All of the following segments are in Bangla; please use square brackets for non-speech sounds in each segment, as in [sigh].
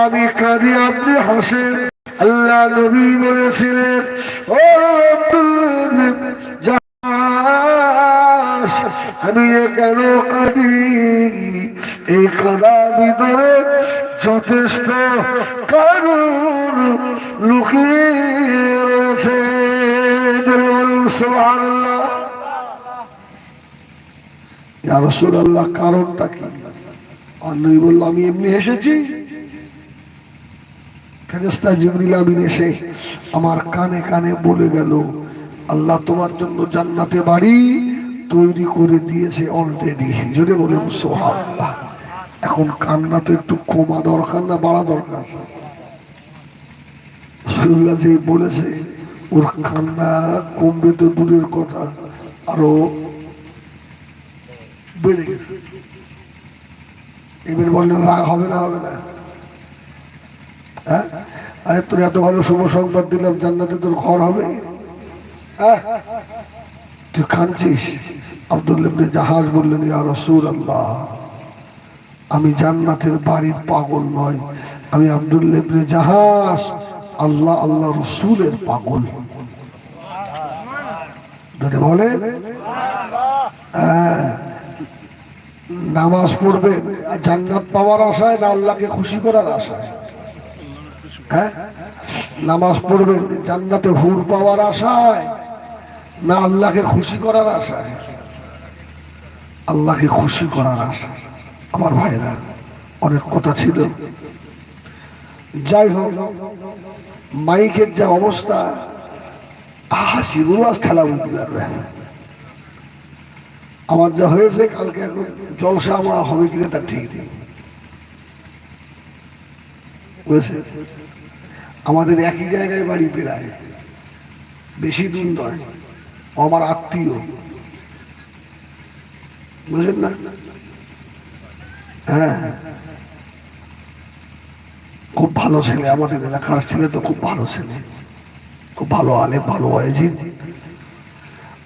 আমি কাঁদি আপনি হাসেন। আল্লাহ নবী বলেছিলেন, ও আমি কেন কাঁদি? এই কাদার ভিতরে যথেষ্ট কারণ লুকিয়ে রয়েছে। রাসূলুল্লাহ, কারণটা কি? অন্যই বলল, আমি এমনি এসেছি। ফেরেস্তা জিবরিল আমিন এসে আমার কানে কানে বলে গেল, আল্লাহ তোমার জন্য জান্নাতে বাড়ি তৈরি করে দিয়েছে অলরেডি যদি বলে সোহাল্লাহ এখন কান্না তো একটু কমা দরকার না, বাড়া দরকার। রসুল্লাহ যে বলেছে, ওর কান্না কমবে তো দূরের কথা, আরও বেড়ে গেছে। এবার বললেন রাগ হবে না হবে না। হ্যাঁ? আরে তোর এত ভালো শুভ সংবাদ দিলাম, জান্নাতে তোর ঘর হবে। হ্যাঁ? তুই কাঁদছিস আব্দুল্লাবনে জাহাজ বললেন, ইয়া রসুল আল্লাহ আমি জান্নাতের বাড়ির পাগল নয় আমি আব্দুল্লাবনে জাহাজ আল্লাহ আল্লাহ রসুলের পাগল। বলে হ্যাঁ নামাজ পড়বে জান্নাত পাওয়ার আশায় না আল্লাহকে খুশি করার আশায়। হ্যাঁ? নামাজ পড়বে, জান্নাতে হুর পাওয়ার আশায়, না আল্লাহকে খুশি করার আশায়। আল্লাহকে খুশি করার আশায়। আমার ভাইরা, অনেক কথা ছিল। যাই হোক, মাইকের যা অবস্থা হাসি আজ খেলা বুঝতে পারবে আমার যা হয়েছে, কালকে এখন জলসা আমার হবে কিনা তার ঠিক নেই। আমাদের একই জায়গায় বাড়ি প্রায়। বেশি দূর নয়। আমার আত্মীয়। বুঝলেন না? হ্যাঁ। খুব ভালো ছেলে। আমাদের এলাকার ছেলে তো খুব ভালো ছেলে। খুব ভালো আলে ভালো আয়োজিন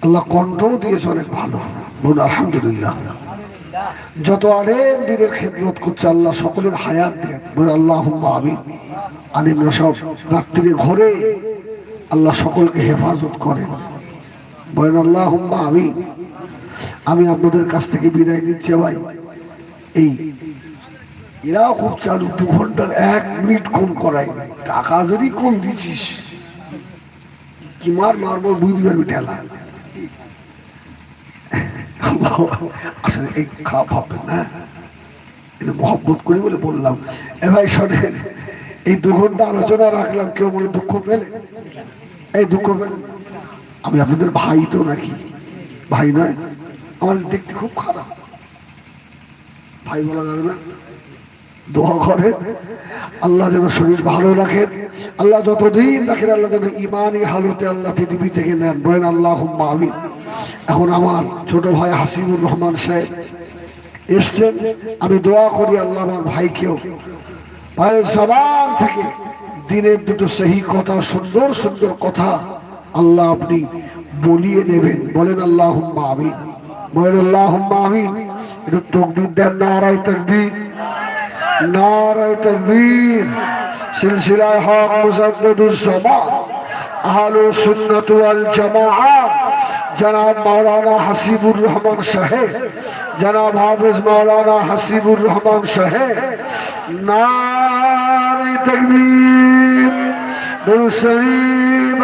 আল্লাহ কণ্ঠও দিয়েছে অনেক ভালো। বলুন, আলহামদুলিল্লাহ। যত আলেম দিনের খেদমত করছে, আল্লাহ সকলের হায়াত দেন। বলুন আল্লাহ আমি আলিমরা সব রাত্রিরে ঘরে আল্লাহ সকলকে হেফাজত করেন। বলেন আল্লাহ আমি আমি আপনাদের কাছ থেকে বিদায় নিচ্ছি ভাই। এই এরাও খুব চালু, দু ঘণ্টার এক মিনিট কম করাই টাকা যদি কম দিছিস, কি মার মারবো, বুঝতে পারবি ঠেলা। [laughs] আসলে এই খারাপ হবে না এটা মহব্বত করি বলে বললাম। এ ভাই শোনেন, এই দু ঘণ্টা আলোচনা রাখলাম, কেউ বলে দুঃখ পেলে? এই দুঃখ পেলে? আমি আপনাদের ভাই তো নাকি? ভাই নয়, আমার দেখতে খুব খারাপ। ভাই বলা যাবে না? দোয়া করে আল্লাহ যেন শরীর ভালো রাখেন। আল্লাহ যতদিন রাখেন, আল্লাহ যেন ইমানই হালতে আল্লাহ পৃথিবী থেকে নেন। বলেন আল্লাহ আমি এখন আমার ছোট ভাই হাসিবুর রহমান সাহেব এসছেন। আমি দোয়া করি আল্লাহ আমার ভাইকেও। ভাইয়ের সবার থেকে দিনের দুটো সেই কথা, সুন্দর সুন্দর কথা আল্লাহ আপনি বলিয়ে নেবেন। বলেন আল্লাহ আমিন। বলেন আল্লাহ আমিন। একটু তকবির দেন না আড়াই তকবির। নারায় তকবীর। সিলসিলায় হক মুসাদ্দুর সামা আহলু সুন্নাত ওয়াল জামাআত। জনাব মাওলানা হাসিবুর রহমান সাহেব, জনাব হাফেজ মাওলানা হাসিবুর রহমান সাহেব নারায় তকবীর দুরূদ শরীফ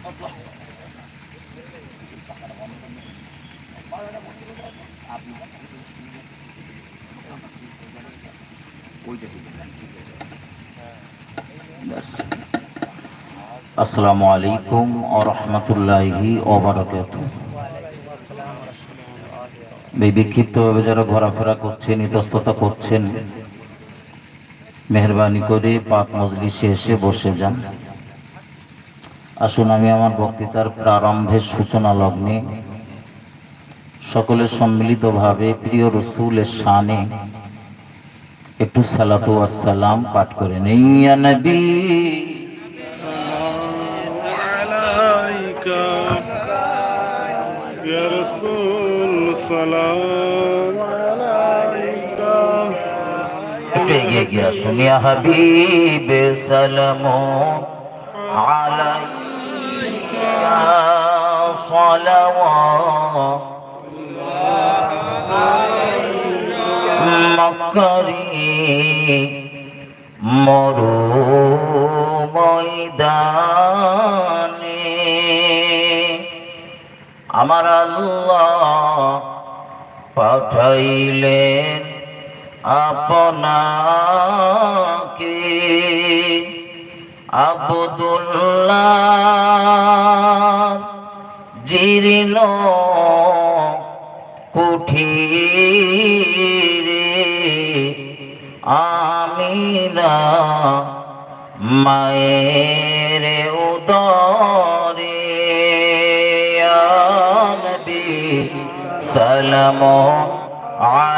আল্লাহুম্মা আসসালামু আলাইকুম আ রহমতুল্লাহি ওবরাকাত বিক্ষিপ্তভাবে যারা ঘোরাফেরা করছেন ইতস্ততা করছেন মেহরবানি করে পাক মজলিসে এসে বসে যান আসুন আমি আমার বক্তৃতার প্রারম্ভের সূচনা লগ্নে সকলে সম্মিলিতভাবে প্রিয় রসুলের শানে একটু সালাতু আসসালাম পাঠ করে নেই ইয়া নবী عليك يا رسول سلام এগিয়ে গিয়ে ইয়া হাবিব সালাম আলাইকা মক্কারি মরু ময়দানে আমার আল্লাহ পাঠাইলেন আপনাকে আবদুল্লাহ জীর্ণ কুঠিরে আমিনা মায়ের উদরে সালাম আলাইকা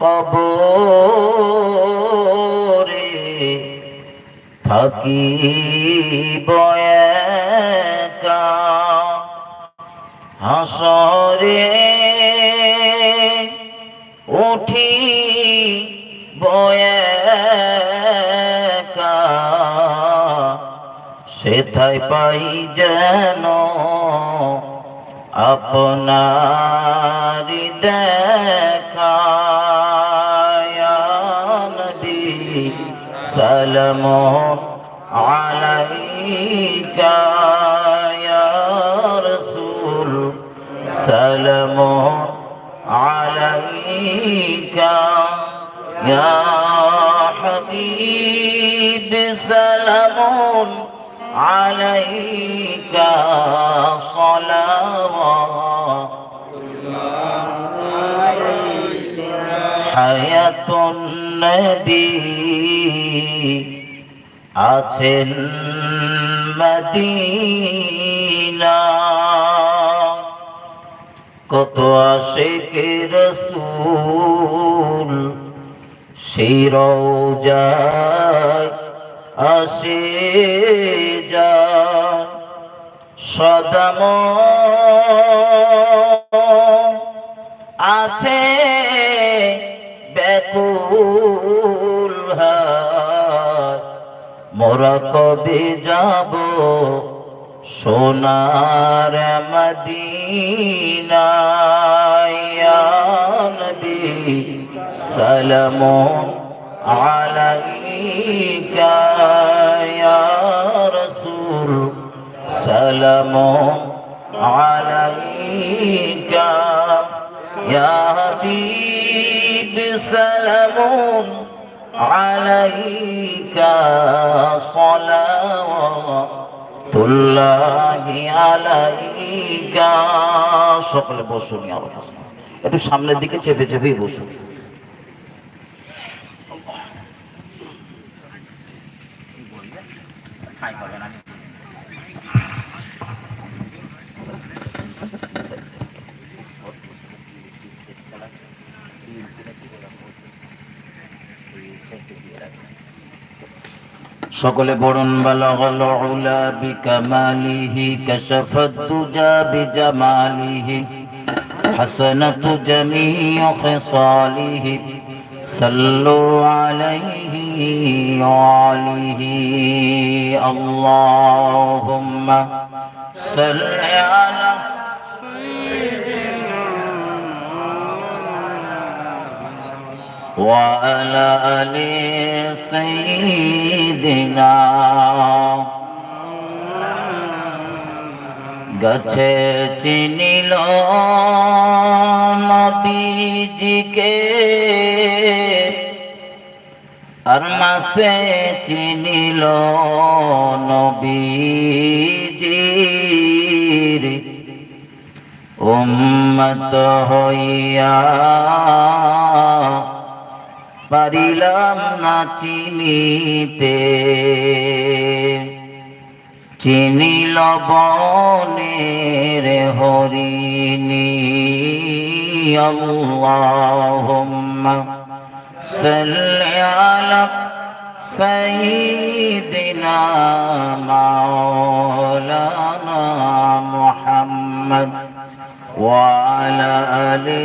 কবরে থাকি বয়কা হাসরে উঠি বয়কা সেথায় পাই যেন আপনারি দেখা। سلام عليك يا رسول. سلام عليك يا حبيب. سلام عليك صلوات حياة النبي আছেন মদিনা। কত আশেকে রসুল সেই রোজায় আসে যায় সদম আছে মোরা কবে যাব সোনার মদিনায়া। নবী সালাম আলাইকা ইয়া রাসূল। সালাম আলাইকা সালাম صلوات الله عليك সকলে বসুন ইয়া কাছে। একটু সামনের দিকে চেপে চেপেই বসুন সকলে বরণ বালাগল উলা বিকামালিহি কাশাফাত দুজা বিজামালিহি হাসানাতু জামিউ খিসালিহি সাল্লু আলাইহি আলিহি وعلى آل سيدنا গছে চিনিল নবীজিকে আর মাসে চিনিল নবীজির উম্মত হইয়া পারিলাম না চিনিতে। চিনিল বনের হরিণী। আল্লাহুম্মা সাল্লি আলা সাইয়্যিদিনা মাওলানা মুহাম্মদ ওয়া আলা আলি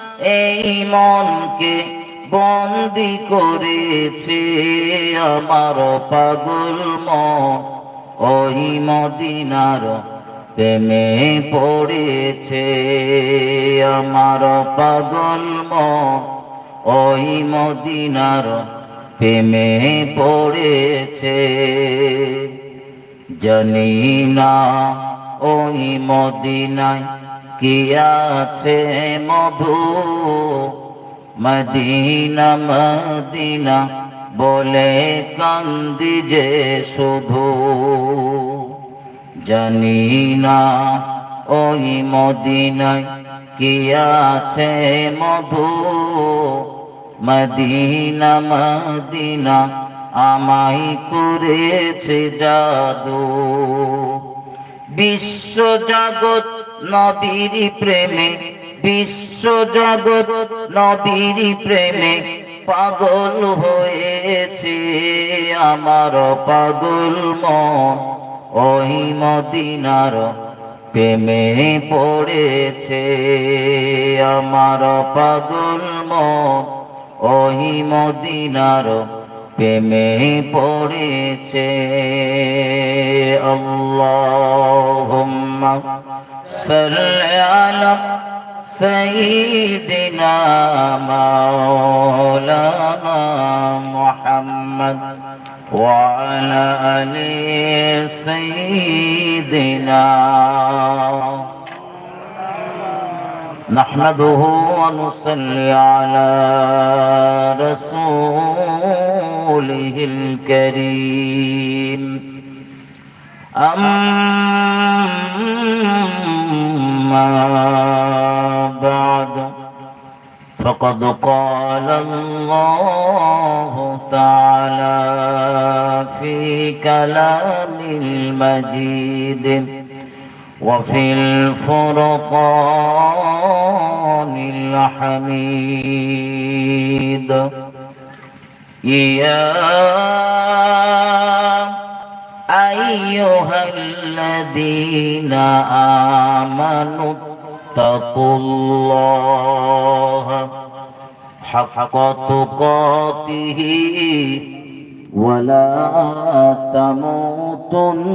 এই মনকে বন্দি করেছে আমার পাগল মন। ওই মদিনার প্রেমে পড়েছে আমার পাগল মন। ওই মদিনার প্রেমে পড়েছে। জানি না ওই মদিনায় কি আছে মধু মদিনা মদিনা বলে কান্দি যে শুধু জানি না ওই মদিনায় কি আছে মধু মদিনা মদিনা আমায় করেছে জাদু বিশ্ব জগৎ নবীর প্রেমে, বিশ্ব জগৎ নবীর প্রেমে পাগল হয়েছে আমার পাগল মন। ওই মদিনার প্রেমে পড়েছে আমার পাগল মন। ওই মদিনার প্রেমে পড়েছে। আল্লাহুম্মা صل على سيدنا مولانا محمد وعلى آل سيدنا نحمده ونصلي على رسوله الكريم. أما بعد فقد قال الله تعالى في كلام المجيد وفي الفرقان الحميد. يا أيها الذين آمنوا اتقوا الله حق تقاته ولا تموتن